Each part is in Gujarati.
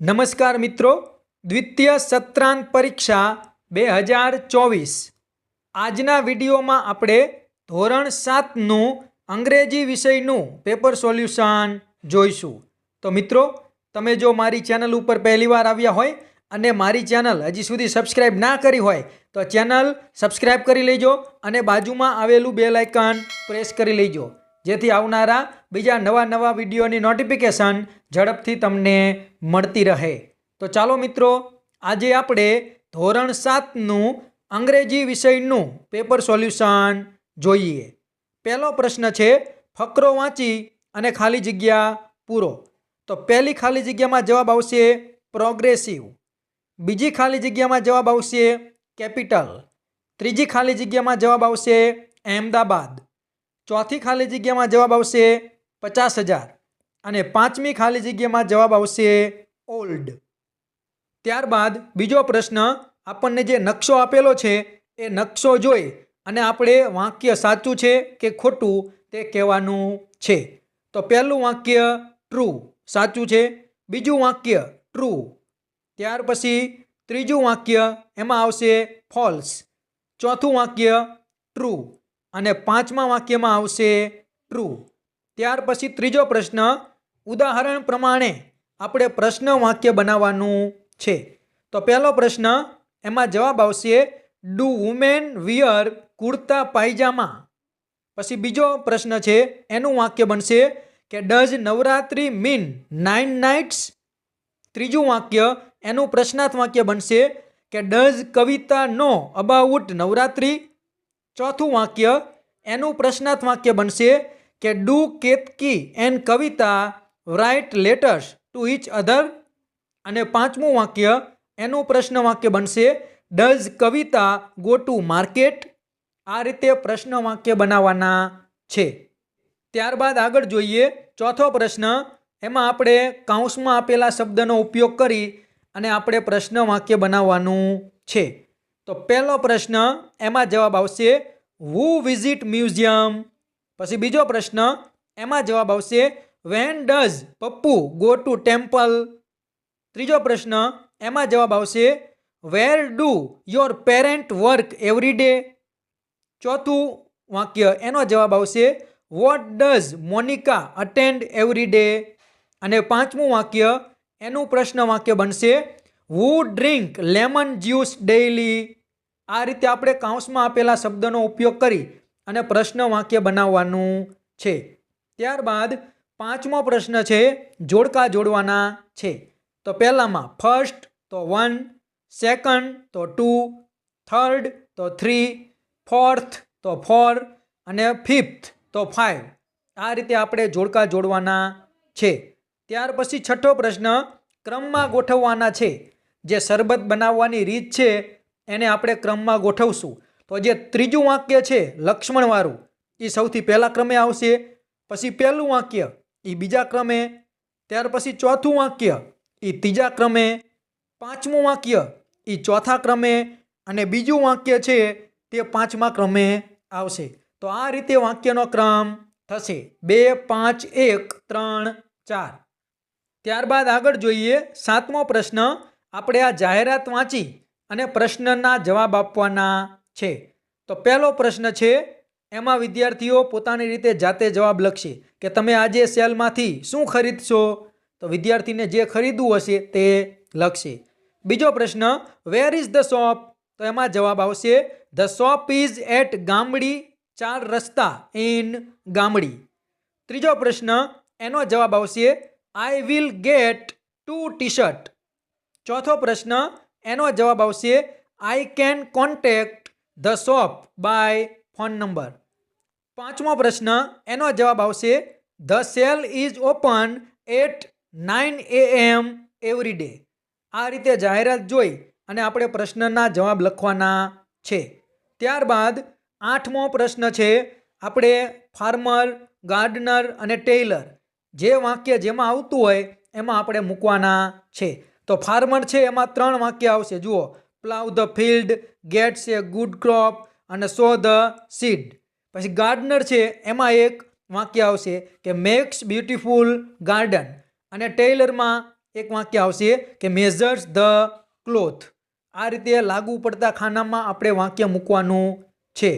નમસ્કાર મિત્રો, દ્વિતીય સત્રાંત પરીક્ષા બે હજાર ચોવીસ. આજના વિડીયોમાં આપણે ધોરણ સાતનું અંગ્રેજી વિષયનું પેપર સોલ્યુશન જોઈશું. તો મિત્રો, તમે જો મારી ચેનલ ઉપર પહેલીવાર આવ્યા હોય અને મારી ચેનલ હજી સુધી સબસ્ક્રાઇબ ના કરી હોય, તો ચેનલ સબસ્ક્રાઇબ કરી લેજો અને બાજુમાં આવેલું બેલ આઇકન પ્રેસ કરી લેજો. જેથી આવનારા બીજા નવા નવા વિડીયોની નોટિફિકેશન ઝડપથી તમને મળતી રહે. તો ચાલો મિત્રો, આજે આપણે ધોરણ સાતનું અંગ્રેજી વિષયનું પેપર સોલ્યુશન જોઈએ. પહેલો પ્રશ્ન છે, ફકરો વાંચી અને ખાલી જગ્યા પૂરો. તો પહેલી ખાલી જગ્યામાં જવાબ આવશે પ્રોગ્રેસિવ બીજી ખાલી જગ્યામાં જવાબ આવશે કેપિટલ ત્રીજી ખાલી જગ્યામાં જવાબ આવશે અહેમદાબાદ. ચોથી ખાલી જગ્યામાં જવાબ આવશે પચાસ હજાર. અને પાંચમી ખાલી જગ્યામાં જવાબ આવશે ઓલ્ડ. ત્યારબાદ બીજો પ્રશ્ન, આપણને જે નકશો આપેલો છે, એ નકશો જોઈ અને આપણે વાક્ય સાચું છે કે ખોટું તે કહેવાનું છે. તો પહેલું વાક્ય ટ્રુ સાચું છે. બીજું વાક્ય ટ્રુ ત્યાર પછી ત્રીજું વાક્ય, એમાં આવશે ફોલ્સ ચોથું વાક્ય ટ્રુ અને પાંચમા વાક્યમાં આવશે ટ્રુ ત્યાર પછી ત્રીજો પ્રશ્ન, ઉદાહરણ પ્રમાણે આપણે પ્રશ્ન વાક્ય બનાવવાનું છે. તો પહેલો પ્રશ્ન, એમાં જવાબ આવશે do women wear kurta pyjama? પછી બીજો પ્રશ્ન છે, એનું વાક્ય બનશે કે does Navratri mean nine nights ત્રીજું વાક્ય, એનું પ્રશ્નાર્થ વાક્ય બનશે કે does Kavita know about Navratri? ચોથું વાક્ય, એનું પ્રશ્નાર્થ વાક્ય બનશે કે do Ketki and Kavita write letters to each other? અને પાંચમું વાક્ય, એનું પ્રશ્ન વાક્ય બનશે, does Kavita go to market? આ રીતે પ્રશ્ન વાક્ય બનાવવાના છે. ત્યારબાદ આગળ જોઈએ ચોથો પ્રશ્ન, એમાં આપણે કાઉન્સમાં આપેલા શબ્દનો ઉપયોગ કરી અને આપણે પ્રશ્ન વાક્ય બનાવવાનું છે. તો પહેલો પ્રશ્ન એમાં જવાબ આવશે વુ વિઝિટ મ્યુઝિયમ પછી બીજો પ્રશ્ન, એમાં જવાબ આવશે when does Pappu go to temple ત્રીજો પ્રશ્ન, એમાં જવાબ આવશે where do your parent work every day ચોથું વાક્ય, એનો જવાબ આવશે what does Monica attend every day અને પાંચમું વાક્ય, એનું પ્રશ્ન વાક્ય બનશે who drink lemon juice daily આ રીતે આપણે કાઉન્સમાં આપેલા શબ્દનો ઉપયોગ કરી અને પ્રશ્ન વાક્ય બનાવવાનું છે. ત્યારબાદ પાંચમો પ્રશ્ન છે, જોડકા જોડવાના છે. તો પહેલામાં ફર્સ્ટ તો વન સેકન્ડ તો ટુ થર્ડ તો થ્રી ફોર્થ તો ફોર અને ફિફ્થ તો ફાઇવ આ રીતે આપણે જોડકા જોડવાના છે. ત્યાર પછી છઠ્ઠો પ્રશ્ન, ક્રમમાં ગોઠવવાના છે. જે શરબત બનાવવાની રીત છે એને આપણે ક્રમમાં ગોઠવશું. તો જે ત્રીજું વાક્ય છે લક્ષ્મણવાળું એ સૌથી પહેલાં ક્રમે આવશે, પછી પહેલું વાક્ય એ બીજા ક્રમે, ત્યાર પછી ચોથું વાક્ય એ ત્રીજા ક્રમે, પાંચમું વાક્ય એ ચોથા ક્રમે, અને બીજું વાક્ય છે તે પાંચમા ક્રમે આવશે. તો આ રીતે વાક્યનો ક્રમ થશે. બે, પાંચ, એક, ત્રણ, ચાર. ત્યારબાદ આગળ જોઈએ સાતમો પ્રશ્ન. આપણે આ જાહેરાત વાંચી. અને પ્રશ્નના જવાબ આપવાના છે. તો પહેલો પ્રશ્ન છે, એમાં વિદ્યાર્થીઓ પોતાની રીતે જાતે જવાબ લખશે કે તમે આજે સેલમાંથી શું ખરીદશો? તો વિદ્યાર્થીને જે ખરીદવું હશે તે લખશે. બીજો પ્રશ્ન વેર ઇઝ ધ શોપ તો એમાં જવાબ આવશે the shop is at Gamdi ચાર રસ્તા ઇન ગામડી. ત્રીજો પ્રશ્ન, એનો જવાબ આવશે I will get two T shirt ચોથો પ્રશ્ન એનો જવાબ આવશે I can contact the shop by phone number પાંચમો પ્રશ્ન, એનો જવાબ આવશે the sale is open at nine A M every day આ રીતે જાહેરાત જોઈ અને આપણે પ્રશ્નના જવાબ લખવાના છે. ત્યારબાદ આઠમો પ્રશ્ન છે, આપણે ફાર્મર ગાર્ડનર અને ટેલર જે વાક્ય જેમાં આવતું હોય એમાં આપણે મૂકવાના છે. તો ફાર્મર છે, એમાં ત્રણ વાક્ય આવશે. જુઓ. Plough the field gets a good crop અને સો ધ સીડ પછી ગાર્ડનર છે, એમાં એક વાક્ય આવશે કે મેક્સ બ્યુટીફુલ ગાર્ડન અને ટેલરમાં એક વાક્ય આવશે કે મેઝર્સ ધ ક્લોથ આ રીતે લાગુ પડતા ખાનામાં આપણે વાક્ય મૂકવાનું છે.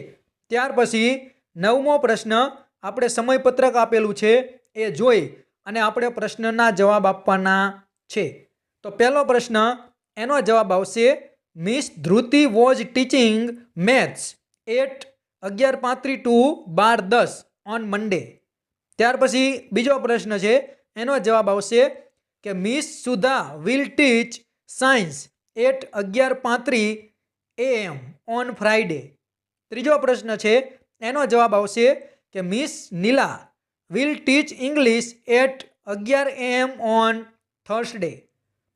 ત્યાર પછી નવમો પ્રશ્ન આપણે સમયપત્રક આપેલું છે, એ જોઈ અને આપણે પ્રશ્નના જવાબ આપવાના છે. તો પહેલો પ્રશ્ન, એનો જવાબ આવશે miss Dhruti was teaching maths at અગિયાર પાંત્રી ટુ બાર દસ ઓન મંડે. ત્યાર પછી બીજો પ્રશ્ન છે, એનો જવાબ આવશે કે miss Sudha will teach science at અગિયાર પાંત્રી એએમ ઓન ફ્રાઈડે ત્રીજો પ્રશ્ન છે, એનો જવાબ આવશે કે miss Nila will teach English at અગિયાર એમ ઓન થર્સડે.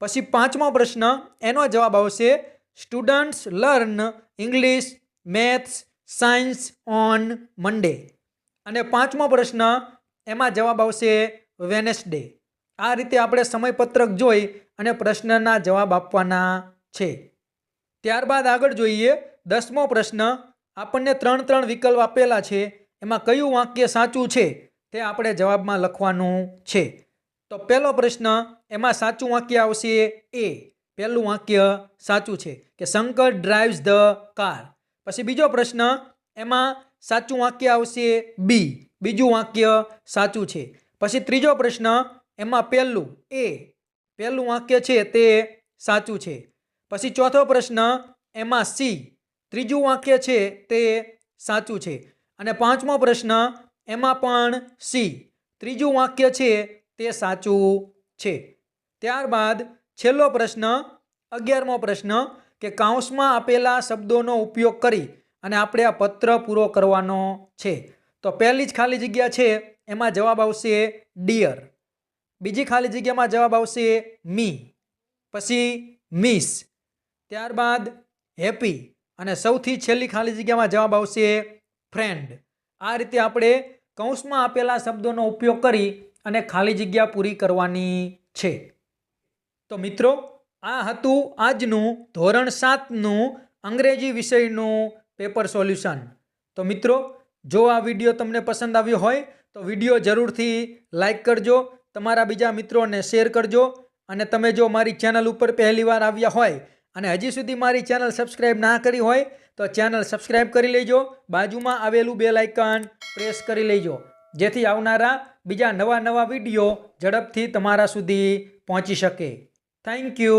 પછી પાંચમો પ્રશ્ન, એનો જવાબ આવશે students learn English maths science on Monday અને પાંચમો પ્રશ્ન, એમાં જવાબ આવશે વેનેસડે આ રીતે આપણે સમયપત્રક જોઈ અને પ્રશ્નના જવાબ આપવાના છે. ત્યારબાદ આગળ જોઈએ, દસમો પ્રશ્ન, આપણને ત્રણ ત્રણ વિકલ્પ આપેલા છે, એમાં કયું વાક્ય સાચું છે તે આપણે જવાબમાં લખવાનું છે. તો પહેલો પ્રશ્ન એમાં સાચું વાક્ય આવશે એ. પહેલું વાક્ય સાચું છે કે શંકર ડ્રાઇવ્સ ધ કાર પછી બીજો પ્રશ્ન એમાં સાચું વાક્ય આવશે બી બીજું વાક્ય સાચું છે. પછી ત્રીજો પ્રશ્ન એમાં પહેલું એ. પહેલું વાક્ય છે તે સાચું છે. પછી ચોથો પ્રશ્ન એમાં સી ત્રીજું વાક્ય છે તે સાચું છે. અને પાંચમો પ્રશ્ન એમાં પણ સી ત્રીજું વાક્ય છે તે સાચું છે. ત્યારબાદ છેલ્લો પ્રશ્ન, અગિયારમો પ્રશ્ન કે કાઉન્સમાં આપેલા શબ્દોનો ઉપયોગ કરી અને આપણે આ પત્ર પૂરો કરવાનો છે. તો પહેલી જ ખાલી જગ્યા છે, એમાં જવાબ આવશે ડિયર. બીજી ખાલી જગ્યામાં જવાબ આવશે મી. પછી મિસ. ત્યારબાદ હેપી. અને સૌથી છેલ્લી ખાલી જગ્યામાં જવાબ આવશે ફ્રેન્ડ. આ રીતે આપણે કૌંસમાં આપેલા શબ્દોનો ઉપયોગ કરી અને ખાલી જગ્યા પૂરી કરવાની છે. તો મિત્રો, આ હતું આજનું ધોરણ સાતનું અંગ્રેજી વિષયનું પેપર સોલ્યુશન. તો મિત્રો, જો આ વીડિયો તમને પસંદ આવ્યો હોય, તો વીડિયો જરૂરથી લાઈક કરજો, તમારા બીજા મિત્રોને શેર કરજો, અને તમે જો મારી ચેનલ ઉપર પહેલીવાર આવ્યા હોય, અને હજી સુધી મારી ચેનલ સબસ્ક્રાઈબ ના કરી હોય, તો ચેનલ સબસ્ક્રાઈબ કરી લેજો, બાજુમાં આવેલું બે લાઇકન પ્રેસ કરી લેજો. જેથી આવનારા બીજા નવા નવા વીડિયો ઝડપથી તમારા સુધી પહોંચી શકે. Thank you